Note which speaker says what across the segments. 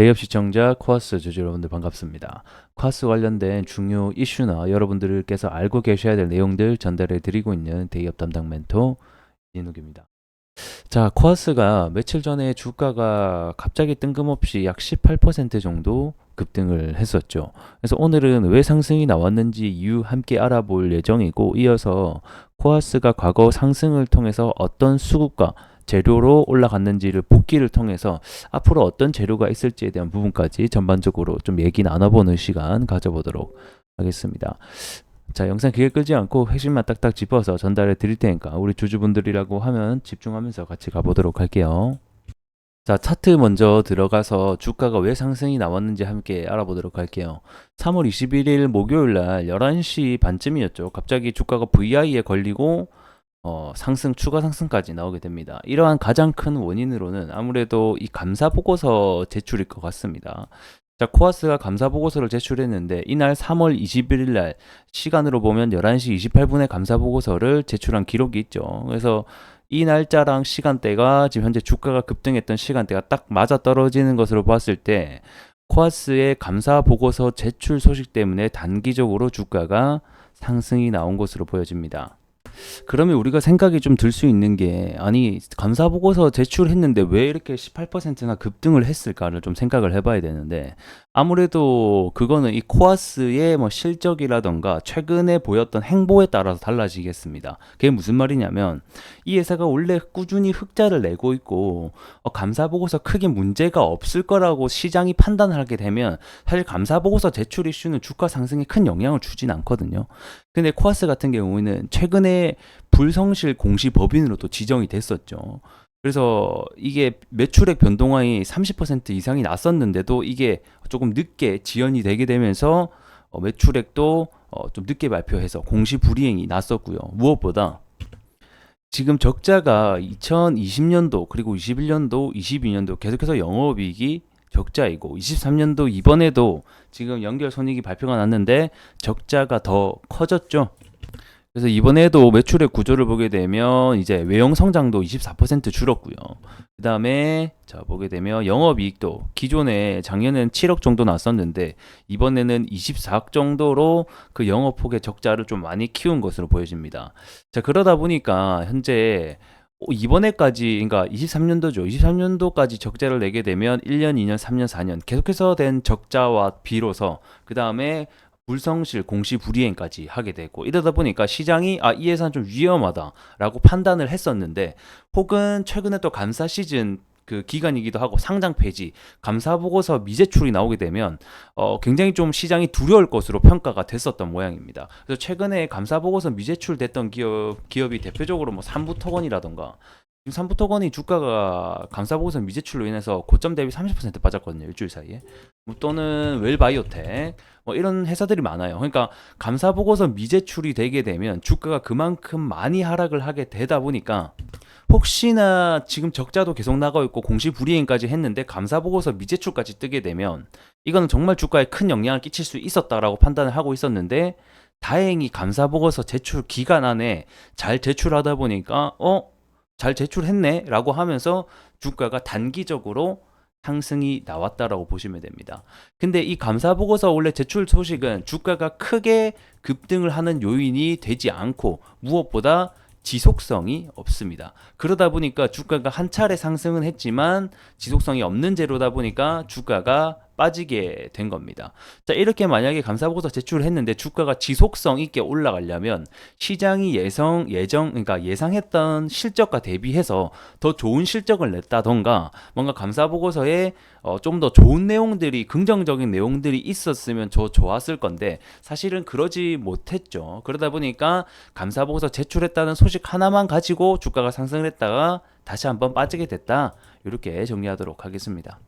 Speaker 1: 대협 시청자 코아스 주주 여러분들 반갑습니다. 코아스 관련된 중요 이슈나 여러분들께서 알고 계셔야 될 내용들 전달해 드리고 있는 대기업 담당 멘토 이인욱입니다. 자, 코아스가 며칠 전에 주가가 갑자기 뜬금없이 약 18% 정도 급등을 했었죠. 그래서 오늘은 왜 상승이 나왔는지 이유 함께 알아볼 예정이고 이어서 코아스가 과거 상승을 통해서 어떤 수급과 재료로 올라갔는지를 복기를 통해서 앞으로 어떤 재료가 있을지에 대한 부분까지 전반적으로 좀 얘기 나눠보는 시간 가져보도록 하겠습니다. 자, 영상 길게 끌지 않고 핵심만 딱딱 짚어서 전달해 드릴 테니까 우리 주주분들이라고 하면 집중하면서 같이 가보도록 할게요. 자, 차트 먼저 들어가서 주가가 왜 상승이 나왔는지 함께 알아보도록 할게요. 3월 21일 목요일 날 11시 반쯤이었죠. 갑자기 주가가 VI에 걸리고 어, 상승, 추가 상승까지 나오게 됩니다. 이러한 가장 큰 원인으로는 아무래도 이 감사 보고서 제출일 것 같습니다. 자, 코아스가 감사 보고서를 제출했는데 이날 3월 21일 날 시간으로 보면 11시 28분에 감사 보고서를 제출한 기록이 있죠. 그래서 이 날짜랑 시간대가 지금 현재 주가가 급등했던 시간대가 딱 맞아 떨어지는 것으로 봤을 때 코아스의 감사 보고서 제출 소식 때문에 단기적으로 주가가 상승이 나온 것으로 보여집니다. 그러면 우리가 생각이 좀 들 수 있는 게 아니 감사 보고서 제출했는데 왜 이렇게 18%나 급등을 했을까를 좀 생각을 해봐야 되는데 아무래도 그거는 이 코아스의 뭐 실적이라던가 최근에 보였던 행보에 따라서 달라지겠습니다. 그게 무슨 말이냐면 이 회사가 원래 꾸준히 흑자를 내고 있고 어, 감사 보고서 크게 문제가 없을 거라고 시장이 판단하게 되면 사실 감사 보고서 제출 이슈는 주가 상승에 큰 영향을 주진 않거든요. 근데 코아스 같은 경우에는 최근에 불성실 공시 법인으로 또 지정이 됐었죠. 그래서 이게 매출액 변동량이 30% 이상이 났었는데도 이게 조금 늦게 지연이 되게 되면서 어, 매출액도 어, 좀 늦게 발표해서 공시 불이행이 났었고요. 무엇보다 지금 적자가 2020년도 그리고 21년도, 22년도 계속해서 영업이익이 적자이고 23년도 이번에도 지금 연결 손익이 발표가 났는데 적자가 더 커졌죠. 그래서 이번에도 매출의 구조를 보게 되면 이제 외형 성장도 24% 줄었고요. 그 다음에 자 보게 되면 영업이익도 기존에 작년에는 7억 정도 났었는데 이번에는 24억 정도로 그 영업폭의 적자를 좀 많이 키운 것으로 보여집니다. 자 그러다 보니까 현재 이번에까지 그러니까 23년도죠. 23년도까지 적자를 내게 되면 1년, 2년, 3년, 4년 계속해서 된 적자와 비로소 그 다음에 불성실 공시 불이행까지 하게 되고 이러다 보니까 시장이 아 이 예산 좀 위험하다라고 판단을 했었는데 혹은 최근에 또 감사 시즌 그 기간이기도 하고 상장 폐지, 감사 보고서 미제출이 나오게 되면 어 굉장히 좀 시장이 두려울 것으로 평가가 됐었던 모양입니다. 그래서 최근에 감사 보고서 미제출됐던 기업 기업이 대표적으로 뭐 삼부토건이라던가 지금 삼부토건이 주가가 감사 보고서 미제출로 인해서 고점 대비 30% 빠졌거든요 일주일 사이에 뭐 또는 웰바이오텍 뭐 이런 회사들이 많아요. 그러니까 감사 보고서 미제출이 되게 되면 주가가 그만큼 많이 하락을 하게 되다 보니까 혹시나 지금 적자도 계속 나가고 있고 공시 불이행까지 했는데 감사 보고서 미제출까지 뜨게 되면 이거는 정말 주가에 큰 영향을 끼칠 수 있었다라고 판단을 하고 있었는데 다행히 감사 보고서 제출 기간 안에 잘 제출하다 보니까 어 잘 제출했네라고 하면서 주가가 단기적으로 상승이 나왔다라고 보시면 됩니다. 근데 이 감사 보고서 원래 제출 소식은 주가가 크게 급등을 하는 요인이 되지 않고 무엇보다 지속성이 없습니다. 그러다 보니까 주가가 한 차례 상승은 했지만 지속성이 없는 재료다 보니까 주가가 빠지게 된 겁니다. 자, 이렇게 만약에 감사보고서 제출을 했는데 주가가 지속성 있게 올라가려면 시장이 예상 예정 그러니까 예상했던 실적과 대비해서 더 좋은 실적을 냈다던가 뭔가 감사보고서에 어, 좀 더 좋은 내용들이 긍정적인 내용들이 있었으면 저 좋았을 건데 사실은 그러지 못했죠. 그러다 보니까 감사보고서 제출했다는 소식 하나만 가지고 주가가 상승을 했다가 다시 한번 빠지게 됐다. 이렇게 정리하도록 하겠습니다.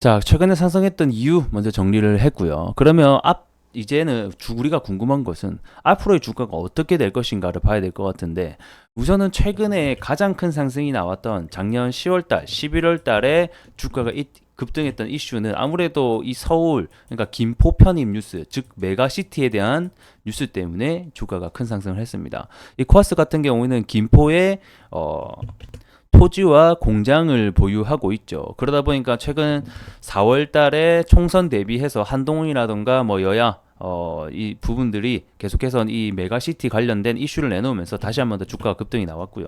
Speaker 1: 자, 최근에 상승했던 이유 먼저 정리를 했고요. 그러면 앞 이제는 주 우리가 궁금한 것은 앞으로의 주가가 어떻게 될 것인가를 봐야 될 것 같은데 우선은 최근에 가장 큰 상승이 나왔던 작년 10월달, 11월달에 주가가 급등했던 이슈는 아무래도 이 서울 그러니까 김포 편입 뉴스 즉 메가시티에 대한 뉴스 때문에 주가가 큰 상승을 했습니다. 이 코아스 같은 경우에는 김포에 어 토지와 공장을 보유하고 있죠. 그러다 보니까 최근 4월 달에 총선 대비해서 한동훈이라던가 뭐 여야 어, 이 부분들이 계속해서 이 메가시티 관련된 이슈를 내놓으면서 다시 한 번 더 주가 급등이 나왔고요.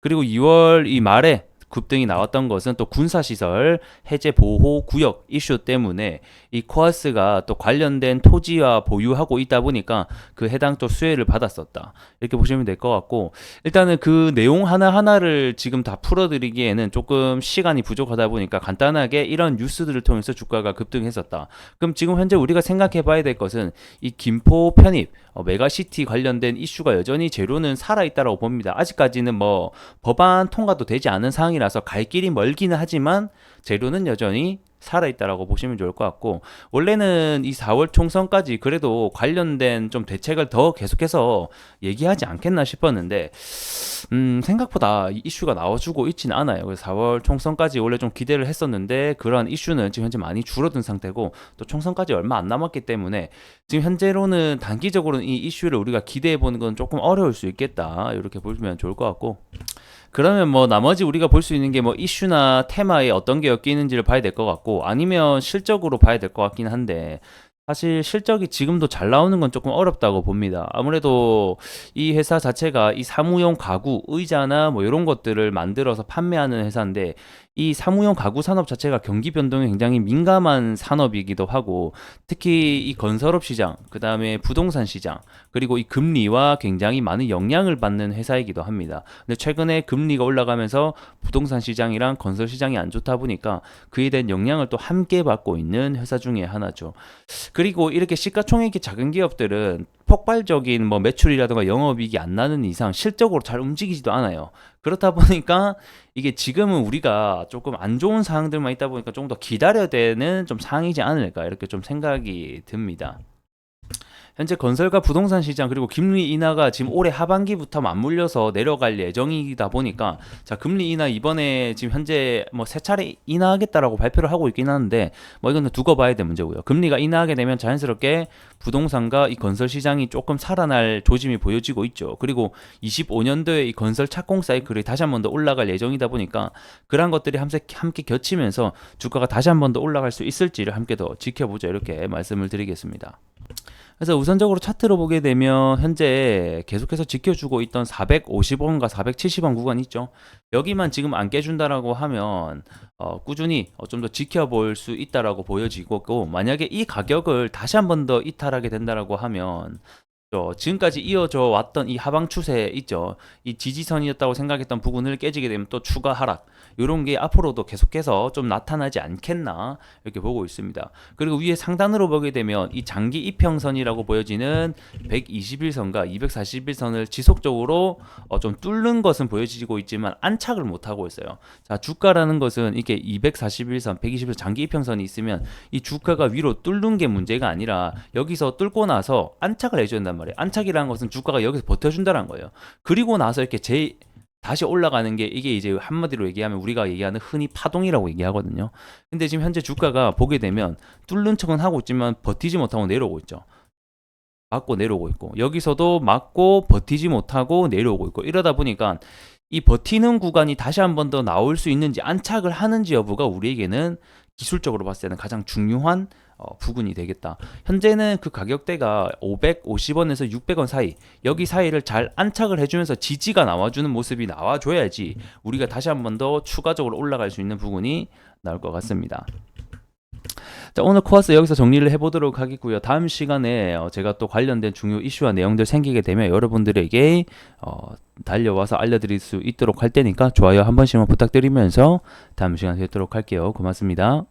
Speaker 1: 그리고 2월 이 말에 급등이 나왔던 것은 또 군사시설 해제 보호 구역 이슈 때문에 이 코아스가 또 관련된 토지와 보유하고 있다 보니까 그 해당 쪽 수혜를 받았었다. 이렇게 보시면 될 것 같고 일단은 그 내용 하나 하나를 지금 다 풀어드리기에는 조금 시간이 부족하다 보니까 간단하게 이런 뉴스들을 통해서 주가가 급등했었다. 그럼 지금 현재 우리가 생각해 봐야 될 것은 이 김포 편입 어, 메가시티 관련된 이슈가 여전히 재료는 살아있다고 봅니다. 아직까지는 뭐 법안 통과도 되지 않은 상황이 라서 갈 길이 멀기는 하지만 재료는 여전히 살아있다라고 보시면 좋을 것 같고 원래는 이 4월 총선까지 그래도 관련된 좀 대책을 더 계속해서 얘기하지 않겠나 싶었는데 음 생각보다 이 이슈가 나와주고 있지는 않아요. 그래서 4월 총선까지 원래 좀 기대를 했었는데 그러한 이슈는 지금 현재 많이 줄어든 상태고 또 총선까지 얼마 안 남았기 때문에 지금 현재로는 단기적으로는 이 이슈를 우리가 기대해 보는 건 조금 어려울 수 있겠다 이렇게 보시면 좋을 것 같고 그러면 뭐 나머지 우리가 볼 수 있는 게 뭐 이슈나 테마에 어떤 게 엮이는지를 봐야 될 것 같고 아니면 실적으로 봐야 될 것 같긴 한데 사실 실적이 지금도 잘 나오는 건 조금 어렵다고 봅니다. 아무래도 이 회사 자체가 이 사무용 가구, 의자나 뭐 이런 것들을 만들어서 판매하는 회사인데 이 사무용 가구 산업 자체가 경기 변동에 굉장히 민감한 산업이기도 하고 특히 이 건설업 시장, 그 다음에 부동산 시장, 그리고 이 금리와 굉장히 많은 영향을 받는 회사이기도 합니다. 근데 최근에 금리가 올라가면서 부동산 시장이랑 건설 시장이 안 좋다 보니까 그에 대한 영향을 또 함께 받고 있는 회사 중에 하나죠. 그리고 이렇게 시가총액이 작은 기업들은 폭발적인 뭐 매출이라든가 영업이익이 안 나는 이상 실적으로 잘 움직이지도 않아요. 그렇다 보니까 이게 지금은 우리가 조금 안 좋은 상황들만 있다 보니까 조금 더 기다려야 되는 좀 상황이지 않을까 이렇게 좀 생각이 듭니다. 현재 건설과 부동산 시장 그리고 금리 인하가 지금 올해 하반기부터 맞물려서 내려갈 예정이다 보니까 자 금리 인하 이번에 지금 현재 뭐 세 차례 인하하겠다라고 발표를 하고 있긴 하는데 뭐 이거는 두고 봐야 될 문제고요. 금리가 인하하게 되면 자연스럽게 부동산과 이 건설 시장이 조금 살아날 조짐이 보여지고 있죠. 그리고 25년도에 이 건설 착공 사이클이 다시 한 번 더 올라갈 예정이다 보니까 그러한 것들이 함께, 겹치면서 주가가 다시 한 번 더 올라갈 수 있을지를 함께 더 지켜보자 이렇게 말씀을 드리겠습니다. 그래서 우선적으로 차트로 보게 되면 현재 계속해서 지켜주고 있던 450원과 470원 구간 있죠. 여기만 지금 안 깨준다라고 하면 어, 꾸준히 어, 좀더 지켜볼 수 있다라고 보여지고 만약에 이 가격을 다시 한 번 더 이탈하게 된다라고 하면 저 지금까지 이어져 왔던 이 하방 추세 있죠. 이 지지선이었다고 생각했던 부분을 깨지게 되면 또 추가 하락. 이런 게 앞으로도 계속해서 좀 나타나지 않겠나 이렇게 보고 있습니다. 그리고 위에 상단으로 보게 되면 이 장기 이평선이라고 보여지는 121선과 241선을 지속적으로 어, 좀 뚫는 것은 보여지고 있지만 안착을 못 하고 있어요. 자, 주가라는 것은 이게 241선, 121선 장기 이평선이 있으면 이 주가가 위로 뚫는 게 문제가 아니라 여기서 뚫고 나서 안착을 해준단 말이에요. 안착이라는 것은 주가가 여기서 버텨준다는 거예요. 그리고 나서 이렇게 제 다시 올라가는 게 이게 이제 한마디로 얘기하면 우리가 얘기하는 흔히 파동이라고 얘기하거든요. 근데 지금 현재 주가가 보게 되면 뚫는 척은 하고 있지만 버티지 못하고 내려오고 있죠. 맞고 내려오고 있고 여기서도 맞고 버티지 못하고 내려오고 있고 이러다 보니까 이 버티는 구간이 다시 한 번 더 나올 수 있는지 안착을 하는지 여부가 우리에게는 기술적으로 봤을 때는 가장 중요한 어, 부분이 되겠다. 현재는 그 가격대가 550원에서 600원 사이 여기 사이를 잘 안착을 해주면서 지지가 나와주는 모습이 나와줘야지 우리가 다시 한 번 더 추가적으로 올라갈 수 있는 부분이 나올 것 같습니다. 자, 오늘 코어스 여기서 정리를 해보도록 하겠고요. 다음 시간에 어, 제가 또 관련된 중요 이슈와 내용들 생기게 되면 여러분들에게 어, 달려와서 알려드릴 수 있도록 할 테니까 좋아요 한 번씩만 부탁드리면서 다음 시간에 뵙도록 할게요. 고맙습니다.